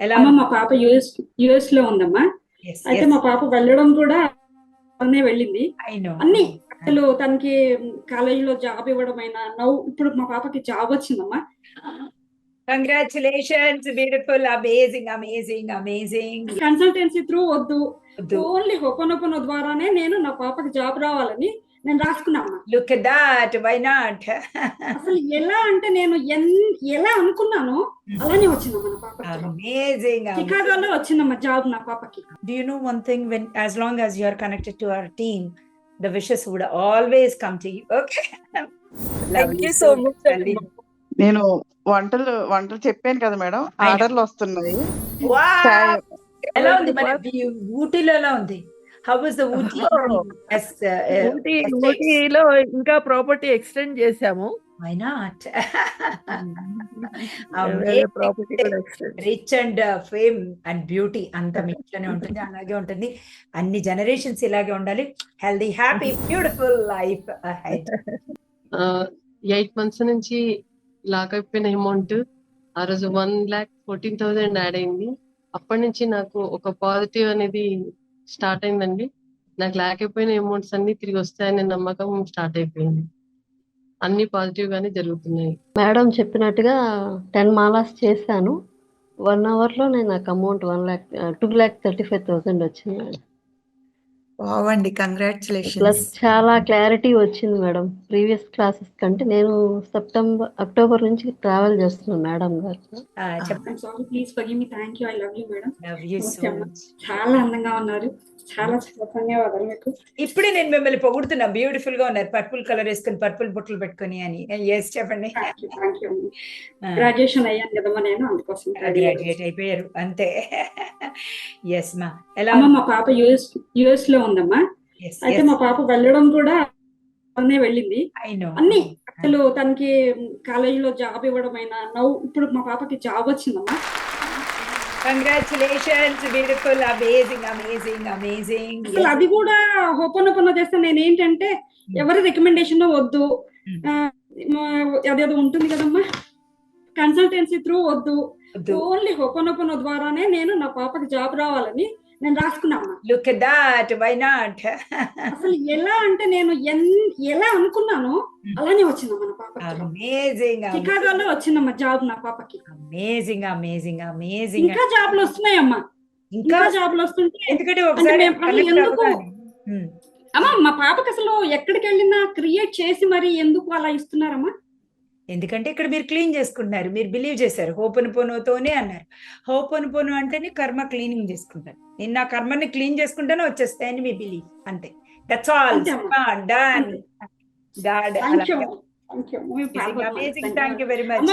ఎలా అమ్మ మా పాప యుఎస్ యుఎస్లో ఉందమ్మా. అయితే మా పాప వెళ్ళడం కూడా అనే వెళ్ళింది. అన్ని అసలు తనకి కాలేజీలో జాబ్ ఇవ్వడం అయినా నవ్వు ఇప్పుడు మా పాపకి జాబ్ వచ్చిందమ్మా. Congratulations beautiful amazing amazing amazing consultancy through వద్దు. ఓన్లీ హొపనొపన ద్వారానే నేను నా పాపకి జాబ్ రావాలని నేను రాసుకున్నాను లుక్ దాట్ వై నాట్ అసలు ఎలా అంటే నేను ఎలా అనుకున్నాను అలానే వచ్చింది మన జాబ్ నా పాపకి. Do you know one thing when as long as you connected to our team the wishes would always come to you okay thank you so much అండి నేను వంటలు వంటలు చెప్పాను కదా మేడం ఆర్డర్లు వస్తున్నాయి. ఎలా ఉంది మరి? ఊటీలో ఎలా ఉంది? హౌ ఊటీ? ఊటీలో ఇంకా property extend why not? Extend rich and fame and beauty అంత మీ ఇంట్లోనే ఉంటుంది అలాగే ఉంటుంది. అన్ని జనరేషన్స్ ఇలాగే ఉండాలి. Healthy happy beautiful life eight months నుంచి లాక్ అయిపోయిన అమౌంట్ ఆ రోజు one lakh fourteen thousand add అయింది. అప్పటి నుంచి నాకు ఒక పాజిటివ్ అనేది స్టార్ట్ అయిందండి. నాకు లేకపోయిన అయిపోయిన అమౌంట్స్ అన్ని తిరిగి వస్తాయనే నమ్మకం స్టార్ట్ అయిపోయింది. అన్ని పాజిటివ్ గానే జరుగుతున్నాయి. మేడం చెప్పినట్టుగా టెన్ మాలాస్ చేశాను. వన్ అవర్లో నేను నాకు amount one lakh two lakh thirty five thousand వచ్చింది మేడం. బాగుండి ప్లస్ కంగ్రాచులేషన్స్ చాలా క్లారిటీ వచ్చింది మేడం. ప్రీవియస్ క్లాసెస్ కంటే నేను సెప్టెంబర్ అక్టోబర్ నుంచి ట్రావెల్ చేస్తున్నాను మేడం గారు. చెప్పండి. Sorry please forgive me thank you I love you madam love you so Okay, much చాలా అందంగా ఉన్నారు. చాలా చాలా ధన్యవాదాలు మీకు. ఇప్పుడే నేను మిమ్మల్ని పొగుడుతున్నా. బ్యూటిఫుల్గా ఉన్నారు. పర్పుల్ కలర్ వేసుకుని పర్పుల్ బుట్టలు పెట్టుకుని అని. ఎస్ చెప్పండి. గ్రాడ్యుయేషన్ అయ్యాను కదమ్మా నేను అందుకోసం గ్రాడ్యుయేట్ అయిపోయారు. అంతే. ఎస్ మా ఎలా అమ్మ మా పాప యుఎస్ యుఎస్లో ఉందమ్మా. అయితే. మా పాప వెళ్ళడం కూడా అనే వెళ్ళింది. అన్ని అసలు తనకి కాలేజీలో జాబ్ ఇవ్వడం అయినా నవ్వు ఇప్పుడు మా పాపకి జాబ్ వచ్చిందమ్మా. Congratulations beautiful amazing amazing amazing అసలు అది కూడా హోపనొపన చేస్తే నేను ఏంటంటే ఎవరి రికమెండేషన్ వద్దు. Hmm. అదేదో ఉంటుంది కదమ్మా. కన్సల్టెన్సీ త్రూ వద్దు. ఓన్లీ హోపనొపన ద్వారానే నేను నా పాపకి జాబ్ రావాలని నేను రాసుకున్నాను లుక్ దాట్ వై నాట్ అసలు ఎలా అంటే నేను ఎలా అనుకున్నానో అలానే వచ్చిందమ్మా నా పాపకి. అమేజింగ్ చికాగోలో వచ్చిందమ్మా జాబ్ నా పాపకి అమేజింగ్ అమేజింగ్ అమేజింగ్ ఇంకా జాబ్లు వస్తున్నాయమ్మా. ఇంకా జాబ్లు వస్తుంటే ఎందుకంటే ఒకసారి ఎందుకు? అమ్మా మా పాపకి అసలు ఎక్కడికి వెళ్ళినా క్రియేట్ చేసి మరి ఎందుకు అలా ఇస్తున్నారమ్మా? ఎందుకంటే ఇక్కడ మీరు క్లీన్ చేసుకుంటున్నారు. మీరు బిలీవ్ చేశారు. హోపన్ పోనుతోనే అన్నారు. హోపన్ పోను అంటేనే కర్మ క్లీనింగ్ చేసుకుంటారు. నేను నా కర్మని క్లీన్ చేసుకుంటేనే వచ్చేస్తాయని మీ బిలీవ్ అంతే. That's all. Done God thank you thank you amazing thank you very much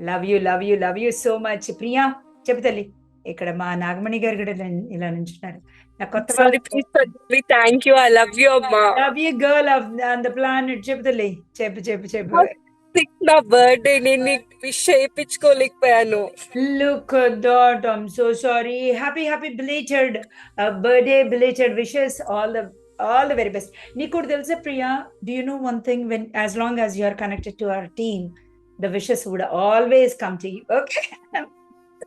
love you love you love you so much Priya చెప్పు తల్లి. ఇక్కడ మా నాగమణి గారు కూడా ఇలా- నుంచున్నారు. నా కొత్త thank you I love you అమ్మా. Love you girl of on the planet చెప్పు తల్లి. చెప్పు చెప్పు చెప్పు. నా బర్త్డే నేను wish చేయించుకోలేకపోయాను Look at that. I'm so sorry. Happy, happy belated uh, birthday, belated wishes. All the all the very best. Nikud Dilsa Priya, do you know one thing? When as long as you are connected to our team, the wishes would always come to you. Okay.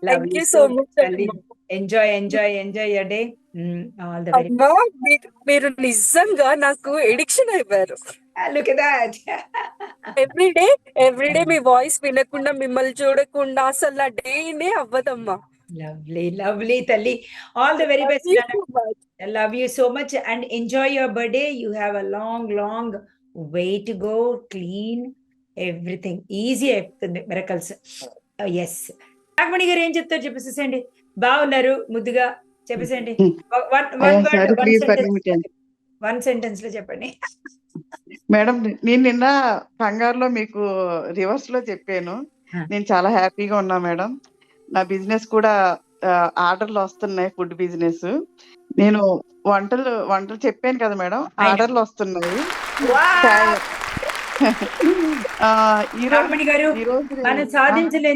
Love thank you so much Tally. Enjoy, enjoy, enjoy your day. Mm, all the very అమ్మా మీరు- మీరు నిజంగా నాకు addiction అయిపోయారు Ah, Look at that. Everyday everyday మీ voice వినకుండా మిమ్మల్ని చూడకుండా అసలు నా డేనే అవ్వదమ్మా. లవ్లీ లవ్లీ తల్లి. All the very best love you so much and enjoy your birthday you have a long long way to go clean everything easy అయిపోతుంది మెరకల్స్ ఎస్ నాగమణి గారు ఏం చెప్తారు చెప్పేసేసండి బాగున్నారు ముద్దుగా చెప్పేసండి వన్ సెంటెన్స్లో చెప్పండి. మేడం నేను నిన్న కంగారులో మీకు రివర్స్లో చెప్పాను. నేను చాలా హ్యాపీగా ఉన్నా మేడం. నా బిజినెస్ కూడా ఆర్డర్లు వస్తున్నాయి ఫుడ్ బిజినెస్. నేను వంటలు వంటలు చెప్పాను కదా మేడం. ఆర్డర్లు వస్తున్నాయి. మనం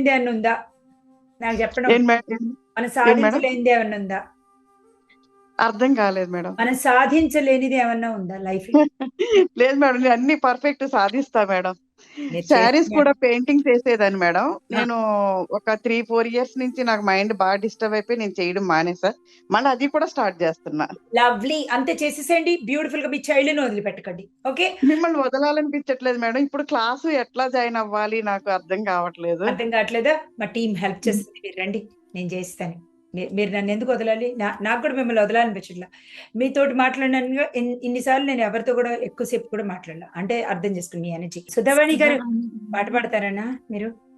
అని ఉందా నాకు చెప్పడం. మనం ఉందా అర్థం కాలేదు మేడం. మనం సాధించలేనిది ఏమన్నా ఉందా లైఫ్? లేదు మేడం నేను అన్ని పర్ఫెక్ట్ సాధిస్తా మేడం. శారీస్ కూడా పెయింటింగ్ చేసేదాన్ని మేడం. నేను ఒక త్రీ ఫోర్ ఇయర్స్ నుంచి నాకు మైండ్ బాగా డిస్టర్బ్ అయిపోయి నేను చేయడం మానేసా. మళ్ళీ అది కూడా స్టార్ట్ చేస్తున్నా. లవ్లీ అంతే చేసేసేయండి. బ్యూటిఫుల్గా మీ చైల్డ్ని వదిలిపెట్టకండి. ఓకే? మిమ్మల్ని వదలాలనిపించట్లేదు మేడం. ఇప్పుడు క్లాసు ఎట్లా జాయిన్ అవ్వాలి నాకు అర్థం కావట్లేదు. అర్థం కావట్లేదా? మా టీం హెల్ప్ చేస్తుంది. రండి. నేను చేస్తాను. మీరు నన్ను ఎందుకు వదలాలి? నా- నాకు కూడా మిమ్మల్ని వదలాలనిపించట్లా. మీతోటి మాట్లాడినాను ఇన్నిసార్లు నేను ఎవరితో కూడా ఎక్కువసేపు కూడా మాట్లాడలా. అంటే అర్థం చేసుకుని మీ ఎనర్జీ. సుధావాణి గారు పాట పాడతారనా మీరు?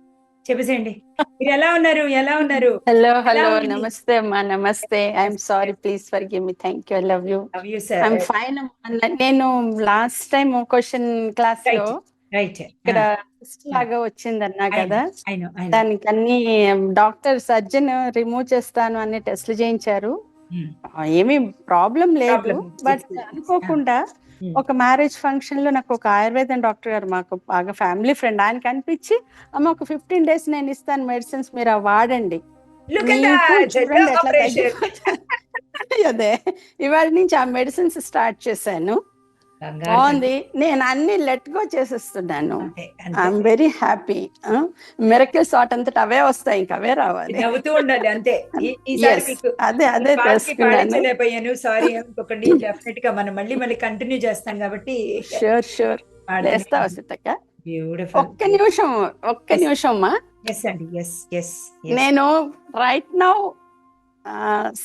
చెప్పేసేయండి. మీరు ఎలా ఉన్నారు? ఎలా ఉన్నారు? Hello hello? నమస్తే అమ్మా నమస్తే. I'm sorry please forgive me thank you I love you love you sir I'm fine నేను లాస్ట్ టైం క్వశ్చన్ క్లాస్లో రైట్ ఇక్కడ cyst లాగా వచ్చిందన్నా కదా? అయినో అయినో దానికి అన్ని డాక్టర్ సర్జన్ రిమూవ్ చేస్తాను అన్ని టెస్ట్లు చేయించారు. Hmm. ఆ, ఏమీ ప్రాబ్లం లేదు. బట్. అనుకోకుండా Hmm. ఒక మ్యారేజ్ ఫంక్షన్లో నాకు ఒక ఆయుర్వేదం డాక్టర్ గారు మాకు బాగా ఫ్యామిలీ ఫ్రెండ్ ఆయన కనిపించి అమ్మ ఒక ఫిఫ్టీన్ డేస్ నేను ఇస్తాను మెడిసిన్స్ మీరు అవి వాడండి. అదే ఇవాళ నుంచి ఆ మెడిసిన్స్ స్టార్ట్ చేశాను. బాగుంది. నేను అన్ని లెట్ గో చేసేస్తున్నాను. ఐఎమ్ వెరీ హ్యాపీ మిరకిల్స్ వాటంతట అవే వస్తాయి ఇంకా అవే రావాలి. నవ్వుతూ ఉండాలి అంతే. అదే అదే తెలుసుకున్నాను. సారీ అనుకోకండి డెఫినెట్గా మనం మళ్ళీ మళ్ళీ కంటిన్యూ చేస్తాం కాబట్టి షూర్ షూర్ వేస్తా వస్తక్క బ్యూటిఫుల్ ఒక్క నిమిషం ఒక్క. నిమిషం అమ్మా నేను రైట్ నౌ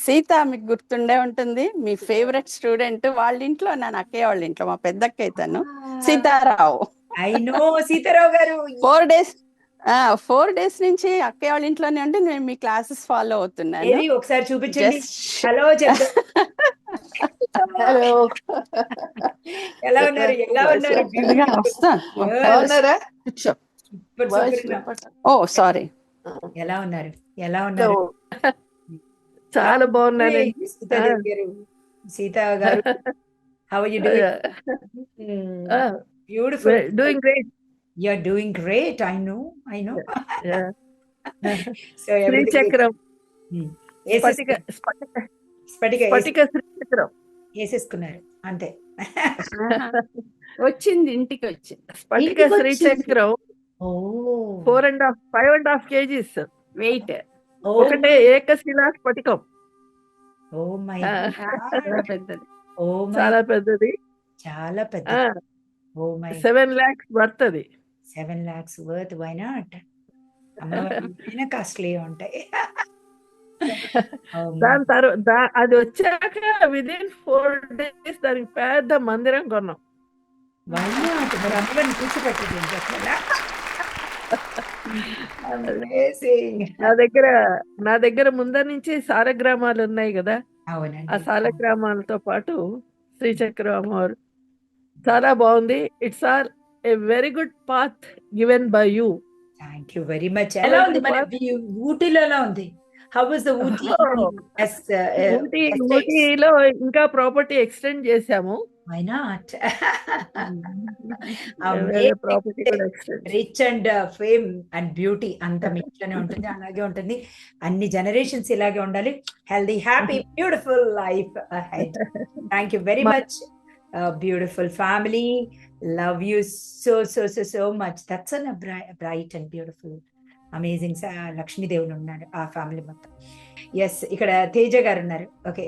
సీత మీకు గుర్తుండే ఉంటుంది. మీ ఫేవరెట్ స్టూడెంట్ వాళ్ళ ఇంట్లో నేను అక్కయ్య వాళ్ళ ఇంట్లో మా పెద్దక్క అయితాను Sitarao. I know Sitarao garu. Four days four days నుంచి అక్కయ్య వాళ్ళ ఇంట్లోనే ఉండి నేను మీ క్లాసెస్ ఫాలో అవుతున్నాను. ఒకసారి చూపించండి. Hello hello. ఎలా ఉన్నారు? ఎలా ఉన్నారు. ఓ సారీ ఎలా ఉన్నారు? ఎలా ఉన్నారు? చాలా బాగున్నాను. గారు సీత గారు. How you beautiful doing great you are doing great I know I know so శ్రీచక్రం స్ఫటిక స్ఫటిక శ్రీచక్రం వేసేసుకున్నారు అంతే. వచ్చింది ఇంటికి వచ్చింది స్ఫటిక. శ్రీచక్రం ఓ four and half five and half KGs weight ఒకటే ఏకశిలా స్ఫటికం ఓ మై. చాలా పెద్దది. ఓ చాలా పెద్దది. చాలా పెద్ద. ఓ మై సెవెన్ లాక్స్ పడుతుంది seven lakhs worth why not? అమ్మవారి కాస్ట్లీ ఉంటాయి. దాని తర్వాత అది వచ్చాక విదిన్ ఫోర్ డేస్ దానికి పెద్ద మందిరం కొన్నాం? మరి అమ్మవారిని కూర్చోబెట్టేది అమేజింగ్ నా దగ్గర నా దగ్గర ముందర నుంచి సాలగ్రామాలు ఉన్నాయి కదా? ఆ సాలగ్రామాలతో పాటు శ్రీచక్ర అమ్మవారు చాలా బాగుంది. It's are a very good path given by you thank you very much ఎలా ఉంది మన ఊటీలో ఎలా ఉంది? How As, uh, uh. ఊటీలో ఇంకా ప్రాపర్టీ ఎక్స్టెండ్ చేశాము. Why not? Rich and fame and beauty అంత మీ ఇంట్లోనే ఉంటుంది అలాగే ఉంటుంది. అన్ని జనరేషన్స్ ఇలాగే ఉండాలి. Healthy happy beautiful life thank you very much beautiful family love you so so so so much that's an bright and beautiful amazing Lakshmidevulu ఉన్నారు ఆ ఫ్యామిలీ మొత్తం. ఎస్ ఇక్కడ తేజ గారు ఉన్నారు. ఓకే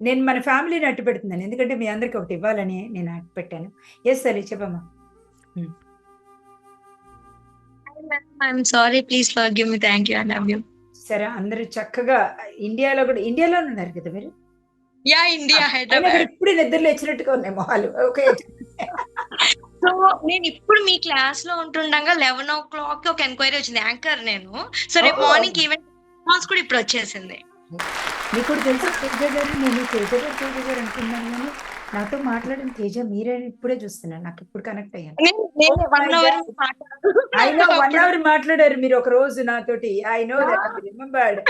నేను మన ఫ్యామిలీని అట్టు పెడుతున్నాను ఎందుకంటే మీ అందరికి ఒకటి ఇవ్వాలని నేను అట్టు పెట్టాను ఎస్ సరే చెప్పమ్మా I'm sorry. Please forgive me. Thank you. I love you. సరే అందరూ చక్కగా ఇండియాలో కూడా ఇండియాలో ఉన్నారు కదా మీరు అయినా కూడా Hyderabad. ఇప్పుడు నిద్రలు వచ్చినట్టుగా ఉన్నాయి మొహాలు ఓకే సో నేను ఇప్పుడు మీ క్లాస్లో ఉంటుండగా లెవెన్ ఓ క్లాక్ ఒక ఎంక్వైరీ వచ్చింది యాంకర్ నేను సో రేపు. మార్నింగ్ ఈవెంట్ రెస్పాన్స్ కూడా ఇప్పుడు వచ్చేసింది మీకు కూడా తెలుసా తేజ గారు? నేను తేజ గారు తేజ గారు అనుకున్నాను కానీ నాతో మాట్లాడిన తేజ మీరే ఇప్పుడే చూస్తున్నాను నాకు ఇప్పుడు కనెక్ట్ అయ్యాను. Oh one my hour I know one hour మాట్లాడారు మీరు ఒక రోజు నాతోటి. I know that remembered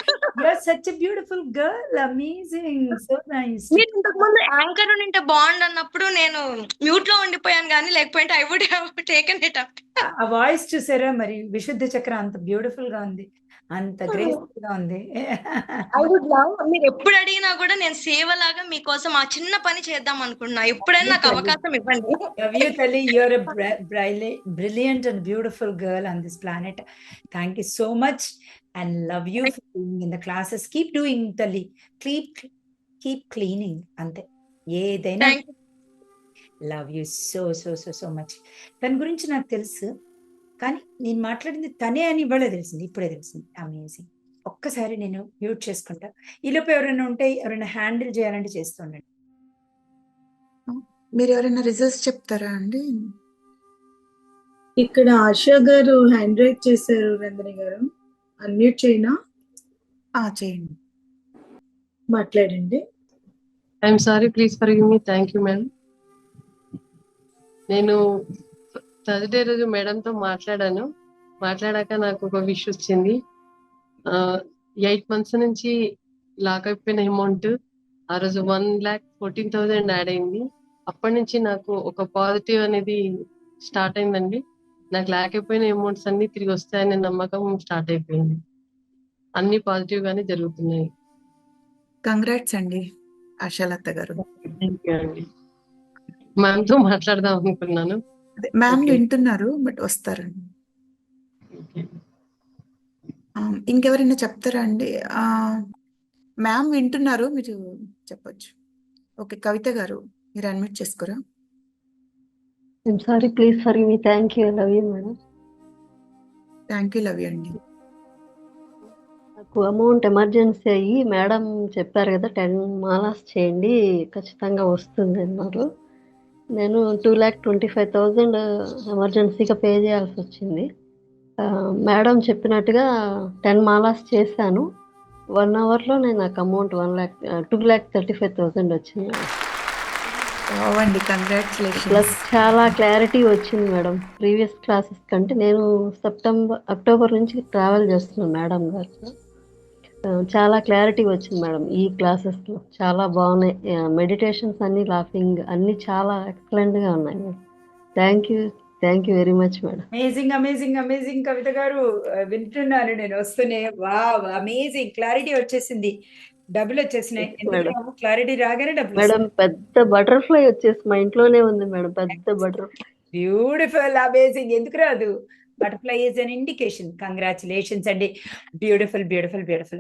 such beautiful girl amazing so nice మీరు ఇంతకు ముందు యాంకర్ ఉంటే బాండ్ అన్నప్పుడు నేను మ్యూట్లో ఉండిపోయాను కానీ లేకపోతే I would have taken it up ఆ వాయిస్ చూసారా? మరి విశుద్ధ చక్ర అంత బ్యూటిఫుల్గా ఉంది. అంత గ్రేస్ఫుల్గా ఉంది. మీరు ఎప్పుడు అడిగినా కూడా నేను సేవలాగా మీకోసం ఆ చిన్న పని చేద్దాం అనుకున్నా ఎప్పుడైనా నాకు అవకాశం ఇవ్వండి. యూ తల్లి your brilliant and beautiful girl on this planet thank you so much and love you in the classes keep doing తల్లి. క్లీప్ కీప్ క్లీనింగ్ అంతే. ఏదైనా love you so so so so much దాని గురించి నాకు తెలుసు. కానీ నేను మాట్లాడింది తనే అని ఇవాళ తెలిసింది ఇప్పుడే తెలిసింది అమేజింగ్ ఒక్కసారి నేను మ్యూట్ చేసుకుంటా. ఈలోపు ఎవరైనా ఉంటే ఎవరైనా హ్యాండిల్ చేయాలంటే చేస్తుండండి మీరు ఎవరైనా రిజల్ట్స్ చెప్తారా అండి? ఇక్కడ ఆశా గారు హ్యాండ్ రైట్ చేశారు నందిని గారు. అన్మ్యూట్ చేయనా? ఆ, చేయండి. మాట్లాడండి. I'm sorry please for me thank you madam నేను థర్స్డే రోజు మేడంతో మాట్లాడాను. మాట్లాడాక నాకు ఒక విష్ వచ్చింది. ఎయిట్ మంత్స్ నుంచి లాక్ అయిపోయిన అమౌంట్ ఆ రోజు one lakh fourteen thousand add అయింది. అప్పటి నుంచి నాకు ఒక పాజిటివ్ అనేది స్టార్ట్ అయిందండి. నాకు లాక్ అయిపోయిన అమౌంట్స్ అన్ని తిరిగి వస్తాయనే నమ్మకం స్టార్ట్ అయిపోయింది. అన్ని పాజిటివ్ గానే జరుగుతున్నాయి. కంగ్రాట్స్ అండి ఆశాలత గారు. మ్యామ్తో మాట్లాడదాం అనుకున్నాను. మ్యామ్. వింటున్నారు బట్ వస్తారండి. ఇంకెవరైనా చెప్తారా అండి? మ్యామ్ వింటున్నారు మీరు చెప్పొచ్చు. ఓకే కవిత గారు మీరు అడ్మిట్ చేసుకోరా? I'm sorry please for me thank you love you madam thank you love you అండి. నాకు అమౌంట్ ఎమర్జెన్సీ అయ్యి మేడం చెప్పారు కదా టెన్ మాలాస్ చేయండి ఖచ్చితంగా వస్తుంది అన్నారు. నేను two lakh twenty five thousand ఎమర్జెన్సీగా పే చేయాల్సి వచ్చింది. మేడం చెప్పినట్టుగా టెన్ మాలాస్ చేశాను. వన్ అవర్లో నేను నాకు amount one lakh two lakh thirty five thousand వచ్చింది బాగుండి కంగ్రాచులేషన్స్ ప్లస్ చాలా క్లారిటీ వచ్చింది మేడం. ప్రీవియస్ క్లాసెస్ కంటే నేను సెప్టెంబర్ అక్టోబర్ నుంచి ట్రావెల్ చేస్తున్నాను మేడం గారితో ఆ, చాలా క్లారిటీ వచ్చింది మేడం. ఈ క్లాసెస్లో చాలా బాగున్నాయి. మెడిటేషన్స్ అన్ని లాఫింగ్ అన్ని చాలా ఎక్సలెంట్గా ఉన్నాయి madam. Thank you thank you very much madam. Amazing amazing amazing Kavitha గారు వింటున్నాను నేను వస్తూనే. వావ్ అమేజింగ్ క్లారిటీ వచ్చేసింది. డబ్బులు వచ్చేసినాయి. క్లారిటీ రాగానే డబ్బులు మేడం పెద్ద బటర్ఫ్లై వచ్చేసి మా ఇంట్లోనే ఉంది మేడం. పెద్ద బటర్ఫ్లై బ్యూటిఫుల్ అమేజింగ్ ఎందుకు రాదు? Butterfly is an indication congratulations అండి. Beautiful beautiful beautiful